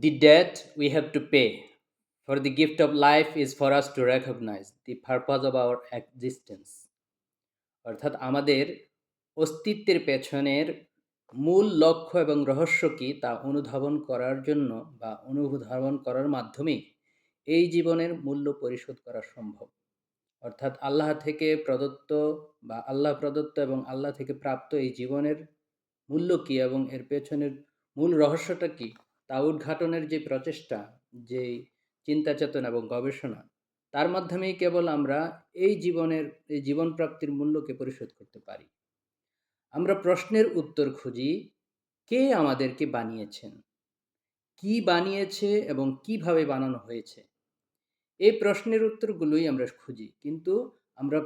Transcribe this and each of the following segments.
The debt we have to pay for the gift of life is for us to recognize the purpose of our existence. অর্থাৎ আমাদের অস্তিত্বের পেছনের মূল লক্ষ্য এবং রহস্য কি তা অনুধাবন করার জন্য বা অনুধাবন করার মাধ্যমেই এই জীবনের মূল্য পরিশোধ করা সম্ভব অর্থাৎ আল্লাহ থেকে প্রদত্ত বা আল্লাহ প্রদত্ত এবং আল্লাহ থেকে প্রাপ্ত এই জীবনের মূল্য কি এবং এর পেছনের মূল রহস্যটা কি তা উদ্ঘাটনের যে প্রচেষ্টা, যে চিন্তা চেতনা এবং গবেষণা, তার মাধ্যমেই কেবল আমরা এই জীবনের, এই জীবন প্রাপ্তির মূল্যকে পরিশোধ করতে পারি। আমরা প্রশ্নের উত্তর খুঁজি, কে আমাদেরকে বানিয়েছেন? কি বানিয়েছে এবং কীভাবে বানানো হয়েছে? এই প্রশ্নের উত্তরগুলোই আমরা খুঁজি, কিন্তু আমরা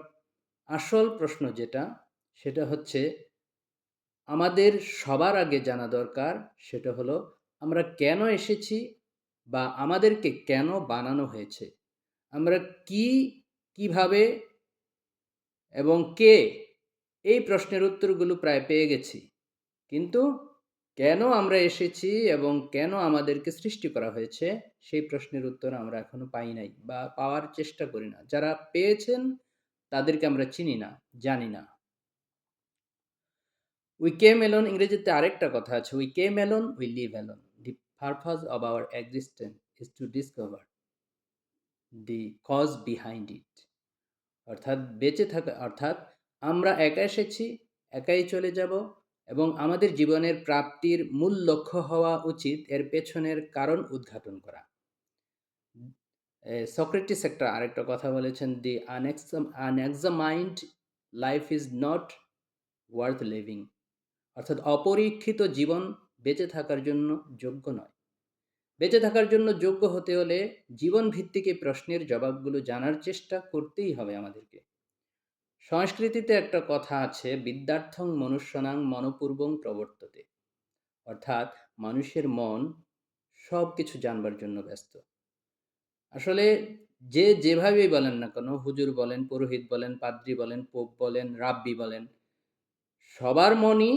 আসল প্রশ্ন যেটা, সেটা হচ্ছে, আমাদের সবার আগে জানা দরকার, সেটা হলো আমরা কেন এসেছি বা আমাদেরকে কেন বানানো হয়েছে? আমরা কি, কীভাবে এবং কে এই প্রশ্নের উত্তরগুলো প্রায় পেয়ে গেছি। কিন্তু কেন আমরা এসেছি এবং কেন আমাদেরকে সৃষ্টি করা হয়েছে সেই প্রশ্নের উত্তর আমরা এখনও পাই নাই বা পাওয়ার চেষ্টা করি না। যারা পেয়েছেন তাদেরকে আমরা চিনি না, জানি না। উই কে মেলন ইংরেজিতে আরেকটা কথা আছে we came alone we live alone purpose of our existence is to discover the cause behind it অর্থাৎ বেঁচে থাকা, অর্থাৎ আমরা একা এসেছি, একাই চলে যাব এবং আমাদের জীবনের প্রাপ্তির মূল লক্ষ্য হওয়া উচিত এর পেছনের কারণ উদ্ঘাটন করা। সক্রেটিস একটা আরেকটা কথা বলেছেন the unexamined life is not worth living অর্থাৎ অপরীক্ষিত জীবন বেঁচে থাকার জন্য যোগ্য নয়। বেঁচে থাকার জন্য যোগ্য হতে হলে জীবন ভিত্তিক এই প্রশ্নের জবাবগুলো জানার চেষ্টা করতেই হবে আমাদেরকে। সংস্কৃতিতে একটা কথা আছে, বিদ্যার্থং মনুষ্যনাং মনপূর্বং প্রবর্ততে। অর্থাৎ মানুষের মন সব কিছু জানবার জন্য ব্যস্ত। আসলে যে যেভাবেই বলেন না কেন, হুজুর বলেন, পুরোহিত বলেন, পাদ্রি বলেন, পোপ বলেন, রাব্বি বলেন, সবার মনই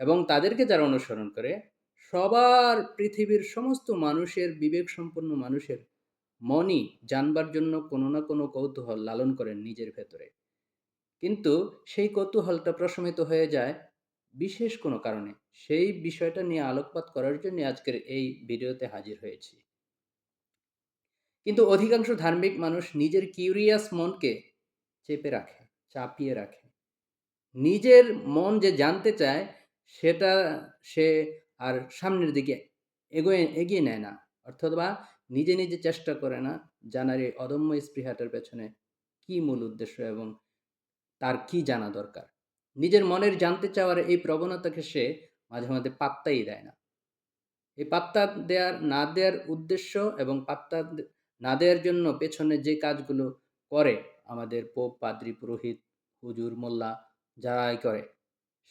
এবং তাদেরকে যারা অনুসরণ করে সবার পৃথিবীর সমস্ত মানুষের বিবেক সম্পন্ন মানুষের মনই জানবার জন্য কোনো না কোনো কৌতূহল লালন করেন নিজের ভেতরে। কিন্তু সেই কৌতূহলটা প্রশমিত হয়ে যায় বিশেষ কোনো কারণে। সেই বিষয়টা নিয়ে আলোকপাত করার জন্য আজকের এই ভিডিওতে হাজির হয়েছি। কিন্তু অধিকাংশ ধার্মিক মানুষ নিজের কিউরিয়াস মনকে চেপে রাখে, চাপিয়ে রাখে। নিজের মন যে জানতে চায়, সেটা সে আর সামনের দিকে এগোয়ে, এগিয়ে নেয় না। অর্থাৎ বা নিজে নিজে চেষ্টা করে না জানার এই অদম্য স্পৃহাটার পেছনে কি মূল উদ্দেশ্য এবং তার কি জানা দরকার। নিজের মনের জানতে চাওয়ার এই প্রবণতাকে সে মাঝে মাঝে পাত্তাই দেয় না। এই পাত্তা দেওয়ার না দেওয়ার উদ্দেশ্য এবং পাত্তা না দেওয়ার জন্য পেছনে যে কাজগুলো করে আমাদের পোপ, পাদ্রি, পুরোহিত, হুজুর, মোল্লা যারাই করে,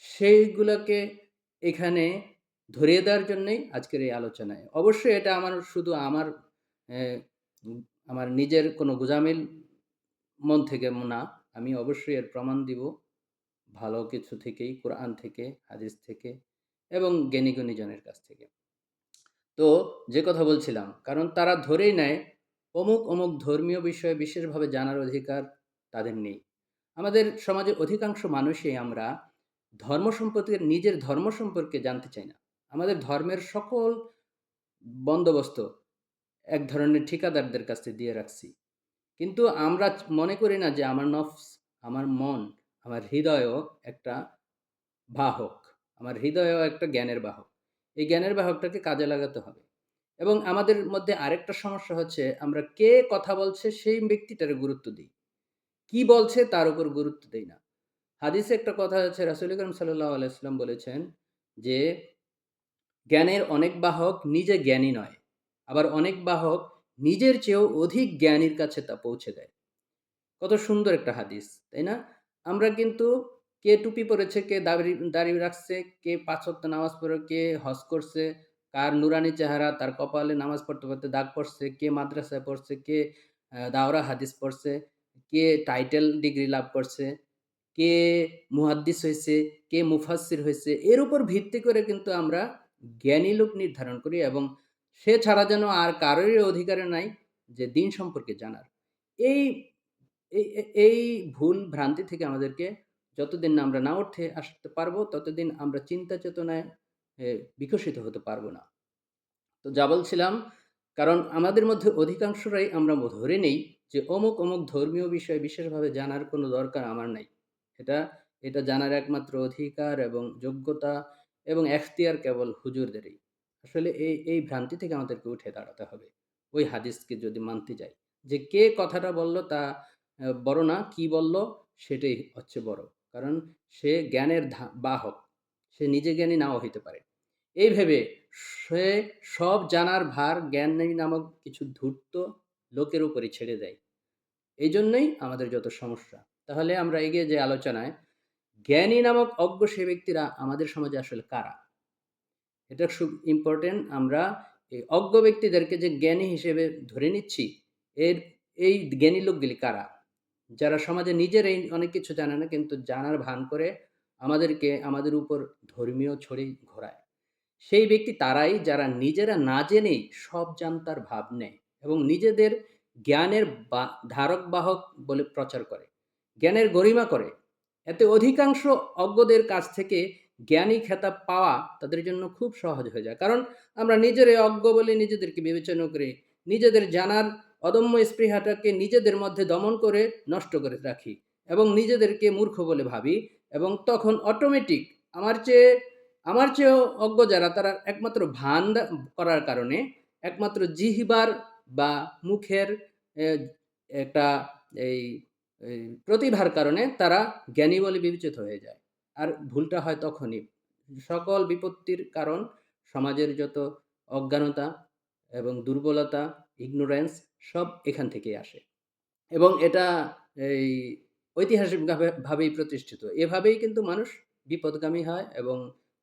সেইগুলোকে এখানে ধরিয়ে দেওয়ার জন্যই আজকের এই আলোচনায়। অবশ্যই এটা আমার শুধু আমার আমার নিজের কোনো গুজামিল মন থেকে না, আমি অবশ্যই এর প্রমাণ দিব ভালো কিছু থেকেই, কোরআন থেকে, হাদিস থেকে এবং জ্ঞানী গুণীজনের কাছ থেকে। তো যে কথা বলছিলাম, কারণ তারা ধরেই নেয়, অমুক অমুক ধর্মীয় বিষয়ে বিশেষভাবে জানার অধিকার তাদের নেই। আমাদের সমাজের অধিকাংশ মানুষই আমরা ধর্ম সম্পর্কে, নিজের ধর্ম সম্পর্কে জানতে চাই না। আমাদের ধর্মের সকল বন্দোবস্ত এক ধরনের ঠিকাদারদের কাছে দিয়ে রাখছি। কিন্তু আমরা মনে করি না যে আমার নফস, আমার মন, আমার হৃদয়ও একটা বাহক, আমার হৃদয়ও একটা জ্ঞানের বাহক। এই জ্ঞানের বাহকটাকে কাজে লাগাতে হবে। এবং আমাদের মধ্যে আরেকটা সমস্যা হচ্ছে, আমরা কে কথা বলছে সেই ব্যক্তিটার গুরুত্ব দিই। কি বলছে তার উপর গুরুত্ব দেই না। হাদিসে একটা কথা আছে, রাসুল করিম সাল্লাহ আলাইসাল্লাম বলেছেন যে জ্ঞানের অনেক বাহক নিজে জ্ঞানী নয়, আবার অনেক বাহক নিজের চেয়েও অধিক জ্ঞানীর কাছে তা পৌঁছে দেয়। কত সুন্দর একটা হাদিস, তাই না? আমরা কিন্তু কে টুপি পরেছে, কে দাড়ি দাঁড়িয়ে রাখছে, কে পাঁচ নামাজ পড়ে, কে হজ করছে, কার নুরানি চেহারা, তার কপালে নামাজ পড়তে পড়তে দাগ পড়ছে, কে মাদ্রাসায় পড়ছে, কে দাওরা হাদিস পড়ছে, কে টাইটেল ডিগ্রি লাভ করছে, কে মুহাদ্দিস হয়েছে, কে মুফাসির হয়েছে, এর উপর ভিত্তি করে কিন্তু আমরা জ্ঞানী লোক নির্ধারণ করি এবং সে ছাড়া যেন আর কারোরই অধিকার নাই যে দিন সম্পর্কে জানার। এই এই ভুল ভ্রান্তি থেকে আমাদেরকে যতদিন না আমরা না উঠে আসতে পারব, ততদিন আমরা চিন্তা চেতনায় বিকশিত হতে পারব না। তো যা বলছিলাম, কারণ আমাদের মধ্যে অধিকাংশরাই আমরা ধরে নেই যে অমুক, অমুক ধর্মীয় বিষয়ে বিশেষভাবে জানার কোনো দরকার আমার নাই। এটা এটা জানার একমাত্র অধিকার এবং যোগ্যতা এবং এখতিয়ার কেবল হুজুরদেরই। আসলে এই এই ভ্রান্তি থেকে আমাদেরকে উঠে দাঁড়াতে হবে। ওই হাদিসকে যদি মানতে যাই। যে কে কথাটা বলল তা বড় না, কি বলল সেটাই হচ্ছে বড়। কারণ সে জ্ঞানের বাহক। সে নিজে জ্ঞানী নাও হইতে পারে। এই ভেবে সে সব জানার ভার জ্ঞানী নামক কিছু ধূর্ত লোকের উপরে ছেড়ে দেয়। এই জন্যই আমাদের যত সমস্যা। তাহলে আমরা এগিয়ে যে আলোচনায়। জ্ঞানী নামক অজ্ঞ সে ব্যক্তিরা আমাদের সমাজে আসলে কারা? এটা খুব ইম্পোর্টেন্ট আমরা এই অজ্ঞ ব্যক্তিদেরকে যে জ্ঞানী হিসেবে ধরে নিচ্ছি, এর এই জ্ঞানী লোকগুলি কারা? যারা সমাজে নিজেরাই অনেক কিছু জানে না কিন্তু জানার ভান করে আমাদেরকে আমাদের উপর ধর্মীয় ছড়ি ঘোরায়। সেই ব্যক্তি তারাই যারা নিজেরা না জেনেই সব জানতার ভাব নেয় এবং নিজেদের জ্ঞানের বা ধারক বাহক বলে প্রচার করে। জ্ঞানের গরিমা করে। এতে অধিকাংশ অজ্ঞদের কাছ থেকে জ্ঞানী খেতাব পাওয়া তাদের জন্য খুব সহজ হয়ে যায়। কারণ আমরা নিজেরাই অজ্ঞ বলে নিজেদেরকে বিবেচনা করি। নিজেদের জানার অদম্য স্পৃহাটাকে নিজেদের মধ্যে দমন করে নষ্ট করে রাখি এবং নিজেদেরকে মূর্খ বলে ভাবি এবং তখন অটোমেটিক আমার চেয়ে, আমার চেয়েও অজ্ঞ যারা তারা একমাত্র ভান করার কারণে একমাত্র জিহ্বার বা মুখের একটা এই প্রতিভার কারণে তারা জ্ঞানী বলে বিবেচিত হয়ে যায়। আর ভুলটা হয় তখনই। সকল বিপত্তির কারণ সমাজের যত অজ্ঞানতা এবং দুর্বলতা, ইগনোরেন্স সব এখান থেকেই আসে। এবং এটা এই ঐতিহাসিকভাবে ভাবেই প্রতিষ্ঠিত। এভাবেই কিন্তু মানুষ বিপদগামী হয় এবং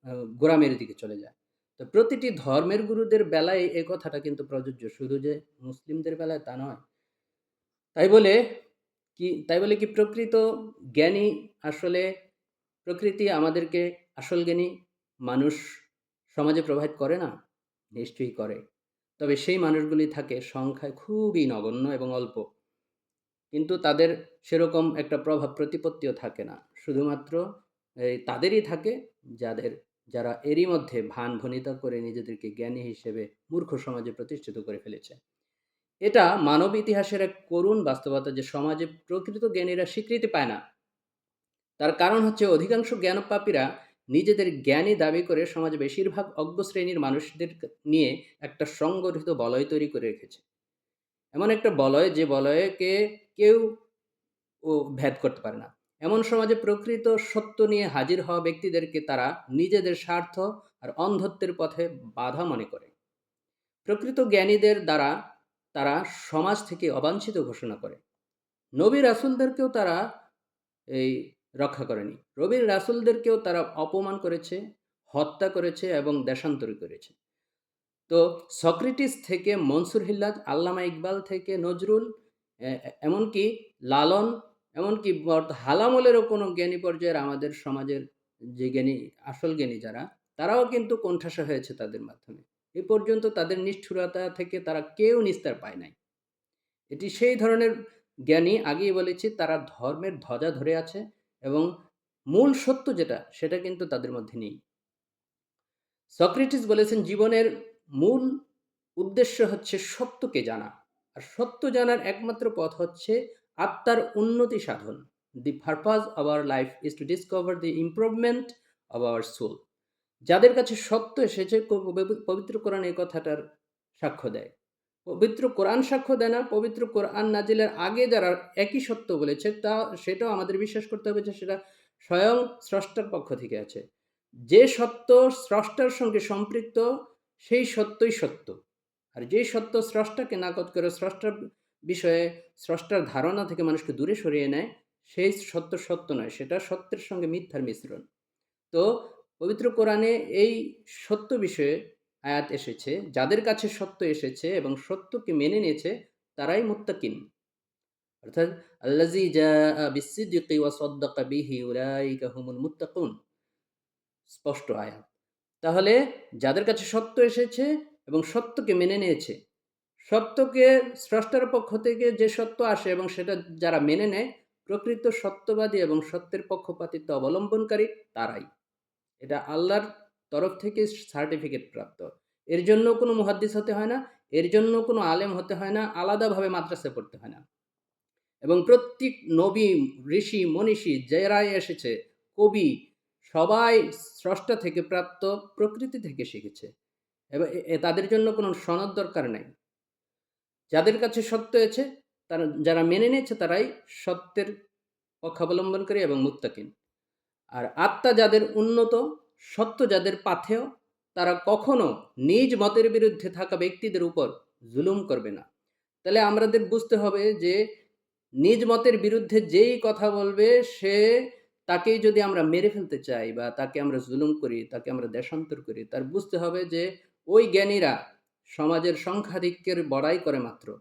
আ গোঁড়ামির দিকে চলে যায়। তো প্রতিটি ধর্মের গুরুদের বেলায় এ কথাটা কিন্তু প্রযোজ্য। শুধু যে মুসলিমদের বেলায় তা নয়। তাই বলে কি, তাই বলে কি প্রকৃত জ্ঞানী আসলে প্রকৃতি আমাদেরকে আসল জ্ঞানী মানুষ সমাজে প্রোভাইড করে না? নিশ্চয়ই করে। তবে সেই মানুষগুলি থাকে সংখ্যায় খুবই নগণ্য এবং অল্প। কিন্তু তাদের সেরকম একটা প্রভাব প্রতিপত্তিও থাকে না। শুধুমাত্র এই তাদেরই থাকে যাদের, যারা এরই মধ্যে ভান-ভনিতা করে নিজেদেরকে জ্ঞানী হিসেবে মূর্খ সমাজে প্রতিষ্ঠিত করে ফেলেছে। এটা মানব ইতিহাসের এক করুণ বাস্তবতা যে সমাজে প্রকৃত জ্ঞানীরা স্বীকৃতি পায় না। তার কারণ হচ্ছে অধিকাংশ জ্ঞানপাপীরা নিজেদের জ্ঞানী দাবি করে সমাজে বেশিরভাগ অজ্ঞ শ্রেণির মানুষদের নিয়ে একটা সংগঠিত বলয় তৈরি করে রেখেছে। এমন একটা বলয় যে বলয়কে কেউ ও ভেদ করতে পারে না। এমন সমাজে প্রকৃত সত্য নিয়ে হাজির হওয়া ব্যক্তিদেরকে তারা নিজেদের স্বার্থ আর অন্ধত্বের পথে বাধা মনে করে। প্রকৃত জ্ঞানীদের দ্বারা তারা সমাজ থেকে অবাঞ্ছিত ঘোষণা করে। নবী রাসুলদেরকেও তারা এই রক্ষা করেনি। নবী রাসুলদেরকেও তারা অপমান করেছে, হত্যা করেছে এবং দেশান্তরী করেছে। তো সক্রেটিস থেকে মনসুর হিল্লাজ, আল্লামা ইকবাল থেকে নজরুল এমনকি লালন, এমনকি হালামলেরও কোনো জ্ঞানী পর্যায়ের আমাদের সমাজের যে জ্ঞানী আসল জ্ঞানী যারা, তারাও কিন্তু কোণঠাসা হয়েছে তাদের মাধ্যমে। এ পর্যন্ত তাদের নিষ্ঠুরতা থেকে তারা কেউ নিস্তার পায় নাই। এটি সেই ধরনের জ্ঞানী আগেই বলেছি, তারা ধর্মের ধ্বজা ধরে আছে এবং মূল সত্য যেটা, সেটা কিন্তু তাদের মধ্যে নেই। সক্রেটিস বলেছেন, জীবনের মূল উদ্দেশ্য হচ্ছে সত্যকে জানা। আর সত্য জানার একমাত্র পথ হচ্ছে আত্মার উন্নতি সাধন। দি purpose of our life is to discover the improvement of our soul. যাদের কাছে সত্য এসেছে পবিত্র কোরআন এই কথাটার সাক্ষ্য দেয়। পবিত্র কোরআন সাক্ষ্য দেয় না, পবিত্র কোরআন নাজিলের আগে যারা একই সত্য বলেছে তা সেটাও আমাদের বিশ্বাস করতে হবে যে সেটা স্বয়ং স্রষ্টার পক্ষ থেকে আছে। যে সত্য স্রষ্টার সঙ্গে সম্পৃক্ত সেই সত্যই সত্য। আর যে সত্য স্রষ্টাকে নাকচ করে স্রষ্টার বিষয়ে স্রষ্টার ধারণা থেকে মানুষকে দূরে সরিয়ে নেয়, সেই সত্য সত্য নয়। সেটা সত্যের সঙ্গে মিথ্যার মিশ্রণ। তো পবিত্র কোরআনে এই সত্য বিষয়ে আয়াত এসেছে। যাদের কাছে সত্য এসেছে এবং সত্যকে মেনে নিয়েছে তারাই মুত্তাকিন। অর্থাৎ, আল্লাযী জাআ বিস-সিদকি ওয়া সাদ্দাকা বিহি উলাইকা হুমুল মুত্তাকুন। স্পষ্ট আয়াত। তাহলে, যাদের কাছে সত্য এসেছে এবং সত্যকে মেনে নিয়েছে, সত্যকে স্রষ্টার পক্ষ থেকে যে সত্য আসে এবং সেটা যারা মেনে নেয়, প্রকৃত সত্যবাদী এবং সত্যের পক্ষপাতিত্ব অবলম্বনকারী তারাই এটা আল্লাহর তরফ থেকে সার্টিফিকেট প্রাপ্ত। এর জন্য কোনো মুহাদ্দিস হতে হয় না, এর জন্য কোনো আলেম হতে হয় না, আলাদাভাবে মাদ্রাসা পড়তে হয় না। এবং প্রত্যেক নবী, ঋষি, মনীষী যারাই এসেছে, কবি সবাই স্রষ্টা থেকে প্রাপ্ত, প্রকৃতি থেকে শিখেছে। এবং তাদের জন্য কোনো সনদ দরকার নেই। যাদের কাছে সত্য আছে, তারা, যারা মেনে নিয়েছে তারাই সত্যের পক্ষাবলম্বনকারী এবং মুত্তাকিন। আর আত্মা যাদের উন্নত, সত্য যাদের পাথেয়, তারা কখনো নিজ মতের বিরুদ্ধে থাকা ব্যক্তিদের উপর জুলুম করবে না। তাহলে আমাদের বুঝতে হবে যে, নিজ মতের বিরুদ্ধে যেই কথা বলবে, সে তাকেই যদি আমরা মেরে ফেলতে চাই বা তাকে আমরা জুলুম করি, তাকে আমরা দেশান্তর করি, তার বুঝতে হবে যে ওই জ্ঞানীরা সমাজের সংখ্যাধিক্যের বড়াই করে মাত্র,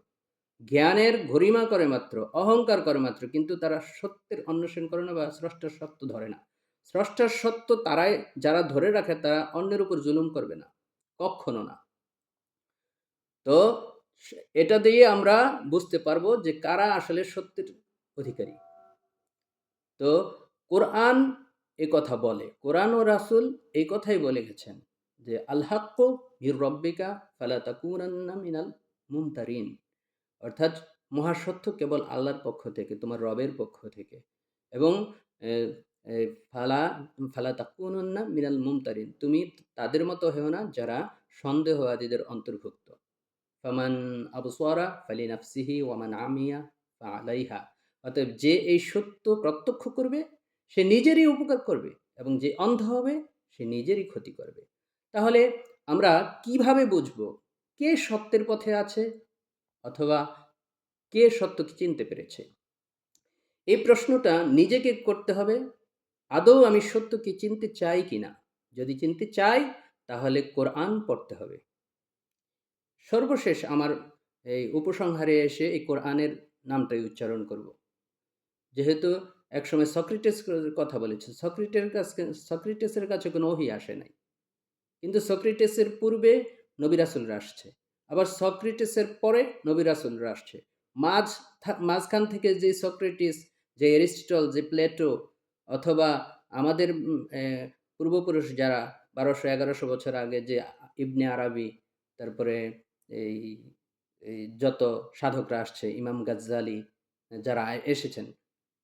জ্ঞানের গরিমা করে মাত্র, অহংকার করে মাত্র, কিন্তু তারা সত্যের অন্বেষণ করে না বা স্রষ্টার সত্য ধরে না। স্রষ্টার সত্য তারাই, যারা ধরে রাখে তারা অন্যের উপর জুলুম করবে না। কখনো না। তো এটা দিয়ে আমরা বুঝতে পারব যে কারা আসলে সত্যের অধিকারী। তো কোরআন এ কথা বলে, কোরআন ও রাসুল এই কথাই বলে গেছেন যে, আল হাক্কু মির রব্বিকা ফালা তাকুনান্না মিনাল মুমতারিন। অর্থাৎ মহাসত্য কেবল আল্লাহর পক্ষ থেকে, তোমার রবের পক্ষ থেকে। এবং ফালা ফালা তাকুনুন্না মিনাল মুমতারিন। তুমি তাদের মতো হেও না যারা সন্দেহবাদীদের অন্তর্ভুক্ত। ফামান আবসরা ফালি নাফসিহি ওয়ামান আমিয়া ফা আলাইহা অতএব যে এই সত্য প্রত্যক্ষ করবে, সে নিজেরই উপকার করবে এবং যে অন্ধ হবে, সে নিজেরই ক্ষতি করবে। তাহলে আমরা কীভাবে বুঝব কে সত্যের পথে আছে অথবা কে সত্যকে চিনতে পেরেছে? এই প্রশ্নটা নিজেকে করতে হবে আদৌ আমি সত্যকে চিনতে চাই কিনা যদি চিনতে চাই, তাহলে কোরআন পড়তে হবে। সর্বশেষ আমার এই উপসংহারে এসে এই কোরআনের নামটাই উচ্চারণ করব। যেহেতু একসময় সক্রিটেস কথা বলেছে সক্রিটের কাছে, সক্রিটেসের কাছে কোনো ওহি আসে নাই। কিন্তু সক্রিটেসের পূর্বে নবিরাসুলরা আসছে। আবার সক্রিটেসের পরে নবিরাসুলরা আসছে। মাঝ মাঝখান থেকে যে সক্রেটিস, যে এরিস্টল যে প্লেটো অথবা আমাদের পূর্বপুরুষ যারা বারোশো এগারোশো বছর আগে যে ইবনে আরবি, তারপরে এই যত সাধকরা আসছে, ইমাম গাজ্জালি, যারা এসেছেন,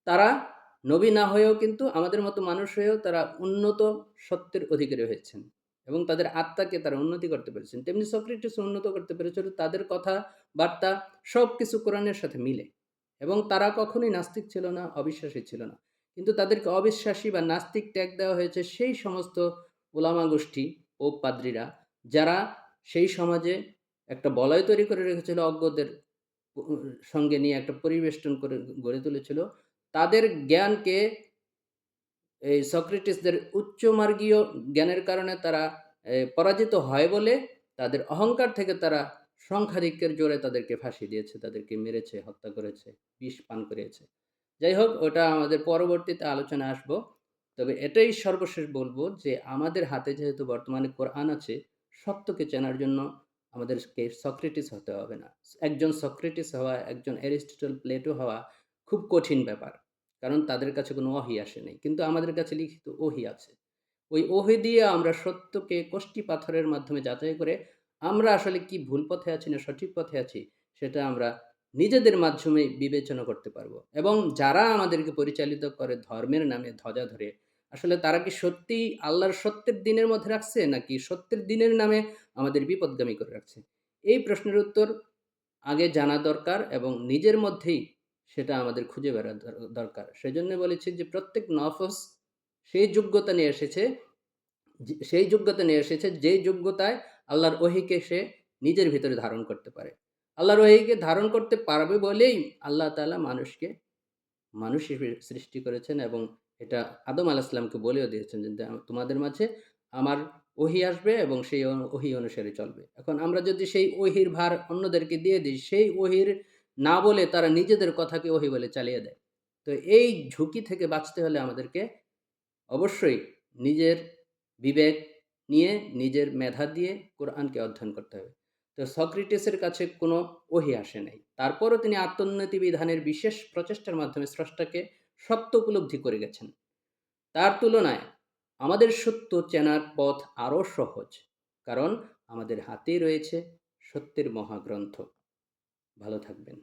তারা নবী না হয়েও কিন্তু আমাদের মতো মানুষ হয়েও তারা উন্নত সত্যের অধিকারী হয়েছেন এবং তাদের আত্মাকে তারা উন্নতি করতে পেরেছেন। তেমনি সক্রেটিস উন্নত করতে পেরেছিল, তাদের কথা বার্তা সব কিছু কোরআনের সাথে মিলে এবং তারা কখনোই নাস্তিক ছিল না, অবিশ্বাসী ছিল না। কিন্তু তাদেরকে অবিশ্বাসী বা নাস্তিক ট্যাগ দেওয়া হয়েছে সেই সমস্ত ওলামা গোষ্ঠী ও পাদ্রীরা, যারা সেই সমাজে একটা বলয় তৈরি করে রেখেছিল, অজ্ঞদের সঙ্গে নিয়ে একটা পরিবেষ্টন করে গড়ে তুলেছিল। তাদের জ্ঞানকে এই সক্রেটিসদের উচ্চমার্গীয় জ্ঞানের কারণে তারা পরাজিত হয় বলে তাদের অহংকার থেকে তারা সংখ্যাধিক্যের জোরে তাদেরকে ফাঁসি দিয়েছে, তাদেরকে মেরেছে, হত্যা করেছে, বিষ পান করিয়েছে। যাই হোক ওটা আমাদের পরবর্তীতে আলোচনা আসব। তবে এটাই সর্বশেষ বলব যে, আমাদের হাতে যেহেতু বর্তমানে কোরআন আছে, সত্যকে চেনার জন্য আমাদেরকে সক্রেটিস হতে হবে না। একজন সক্রেটিস হওয়া, একজন অ্যারিস্টটল, প্লেটো হওয়া খুব কঠিন ব্যাপার, কারণ তাদের কাছে কোনো ওহি আসে নাই। কিন্তু আমাদের কাছে লিখিত ওহি আছে। ওই ওহি দিয়ে আমরা সত্যকে কষ্টি পাথরের মাধ্যমে যাচাই করে আমরা আসলে কি ভুল পথে আছি না সঠিক পথে আছি, সেটা আমরা নিজেদের মাধ্যমে বিবেচনা করতে পারব। এবং যারা আমাদেরকে পরিচালিত করে ধর্মের নামে ধ্বজা ধরে, আসলে তারা কি সত্যি আল্লাহর সত্যের দিনের মধ্যে রাখছে, নাকি সত্যের দিনের নামে আমাদের বিপদগামী করে রাখছে? এই প্রশ্নের উত্তর আগে জানা দরকার এবং নিজের মধ্যেই সেটা আমাদের খুঁজে বেড়া দর- দরকার। সেজন্য বলেছি যে প্রত্যেক নফস সেই যোগ্যতা নিয়ে এসেছে সেই যোগ্যতা নিয়ে এসেছে যেই যোগ্যতায় আল্লাহর ওহিকে সে নিজের ভিতরে ধারণ করতে পারে। আল্লাহর ওহিকে ধারণ করতে পারবে বলেই আল্লাহ তাআলা মানুষকে, মানুষ সৃষ্টি করেছেন এবং এটা আদম আলাহিসামকে বলেও দিয়েছেন যে তোমাদের মাঝে আমার ওহি আসবে এবং সেই ওহি অনুসারে চলবে। এখন আমরা যদি সেই ওহির ভার অন্যদেরকে দিয়ে দিই, সেই ওহির না বলে তারা নিজেদের কথাকে ওহি বলে চালিয়ে দেয়। তো এই ঝুঁকি থেকে বাঁচতে হলে আমাদেরকে অবশ্যই নিজের বিবেক নিয়ে, নিজের মেধা দিয়ে কোরআনকে অধ্যয়ন করতে হবে। তো সক্রেটিসের কাছে কোনো ওহি আসে নাই। তারপরও তিনি আত্মোন্নতি বিধানের বিশেষ প্রচেষ্টার মাধ্যমে স্রষ্টাকে সত্য উপলব্ধি করে গেছেন। তার তুলনায় আমাদের সত্য চেনার পথ আরও সহজ, কারণ আমাদের হাতেই রয়েছে সত্যের মহাগ্রন্থ। ভালো থাকবেন।